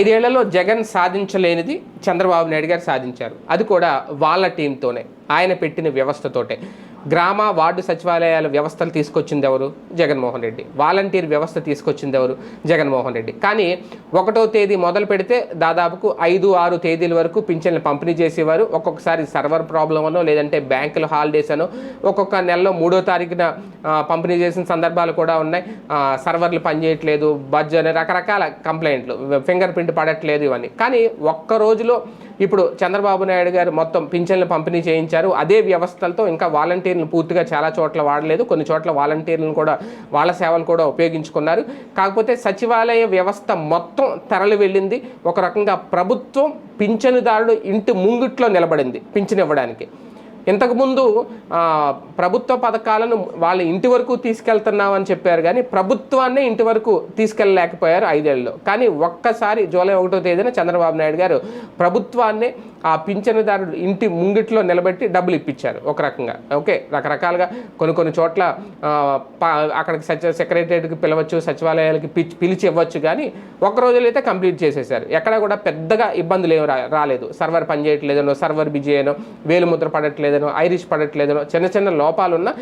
ఐదేళ్ళలో జగన్ సాధించలేనిది చంద్రబాబు నాయుడు గారు సాధించారు. అది కూడా వాళ్ళ టీంతోనే ఆయన పెట్టిన వ్యవస్థతోటే గ్రామ వార్డు సచివాలయాల వ్యవస్థలు తీసుకొచ్చింది ఎవరు? జగన్మోహన్ రెడ్డి. వాలంటీర్ వ్యవస్థ తీసుకొచ్చింది ఎవరు? జగన్మోహన్ రెడ్డి. కానీ ఒకటో తేదీ మొదలు పెడితే దాదాపుకు ఐదు ఆరు తేదీల వరకు పింఛన్లు పంపిణీ చేసేవారు. ఒక్కొక్కసారి సర్వర్ ప్రాబ్లం అనో లేదంటే బ్యాంకులు హాలిడేస్ అనో ఒక్కొక్క నెలలో మూడో తారీఖున పంపిణీ చేసిన సందర్భాలు కూడా ఉన్నాయి. సర్వర్లు పనిచేయట్లేదు బడ్జ్ అనే రకరకాల కంప్లైంట్లు ఫింగర్ ప్రింట్ పడట్లేదు ఇవన్నీ. కానీ ఒక్క రోజులో ఇప్పుడు చంద్రబాబు నాయుడు గారు మొత్తం పింఛన్లు పంపిణీ చేయించారు. అదే వ్యవస్థలతో ఇంకా వాలంటీర్లు పూర్తిగా చాలా చోట్ల వాడలేదు. కొన్ని చోట్ల వాలంటీర్లను కూడా వాళ్ళ సేవలు కూడా ఉపయోగించుకున్నారు. కాకపోతే సచివాలయ వ్యవస్థ మొత్తం తరలి వెళ్ళింది. ఒక రకంగా ప్రభుత్వం పింఛనుదారుడు ఇంటి ముంగిట్లో నిలబడింది పింఛను ఇవ్వడానికి ఇంతకుముందు ప్రభుత్వ పథకాలను వాళ్ళ ఇంటి వరకు తీసుకెళ్తున్నామని చెప్పారు కానీ ప్రభుత్వాన్నే ఇంటి వరకు తీసుకెళ్ళలేకపోయారు ఐదేళ్ళలో. కానీ ఒక్కసారి జూలై ఒకటో తేదీన చంద్రబాబు నాయుడు గారు ప్రభుత్వాన్నే ఆ పింఛనుదారుడు ఇంటి ముంగిట్లో నిలబెట్టి డబ్బులు ఇప్పించారు ఒక రకంగా. ఓకే రకరకాలుగా కొన్ని కొన్ని చోట్ల అక్కడికి సచ సెక్రటరియట్కి పిలవచ్చు సచివాలయాలకి పిలిచి పిలిచి ఇవ్వచ్చు కానీ ఒక రోజులో అయితే కంప్లీట్ చేసేసారు. ఎక్కడ కూడా పెద్దగా ఇబ్బందులు ఏమి రా- రాలేదు. సర్వర్ పనిచేయట్లేదనో సర్వర్ బిజీ అయినో వేలుముద్ర పడట్లేదనో ఐరిష్ పడట్లేదనో చిన్న చిన్న లోపాలున్నా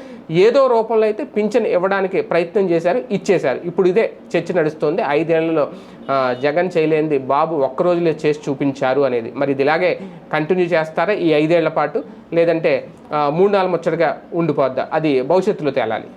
ఏదో రూపంలో అయితే పింఛన్ ఇవ్వడానికి ప్రయత్నం చేశారు ఇచ్చేశారు. ఇప్పుడు ఇదే చర్చ నడుస్తుంది. ఐదేళ్ళలో జగన్ చేయలేనిది బాబు ఒక్కరోజులే చేసి చూపించారు అనేది. మరి ఇది ఇలాగే కంటిన్యూ చేస్తారా? ఈ ఐదేళ్ళ పాటు లేదంటే మూడు నాలుగు ముచ్చటగా ఉండిపోద్దా? అది భవిష్యత్తులో తేలాలి.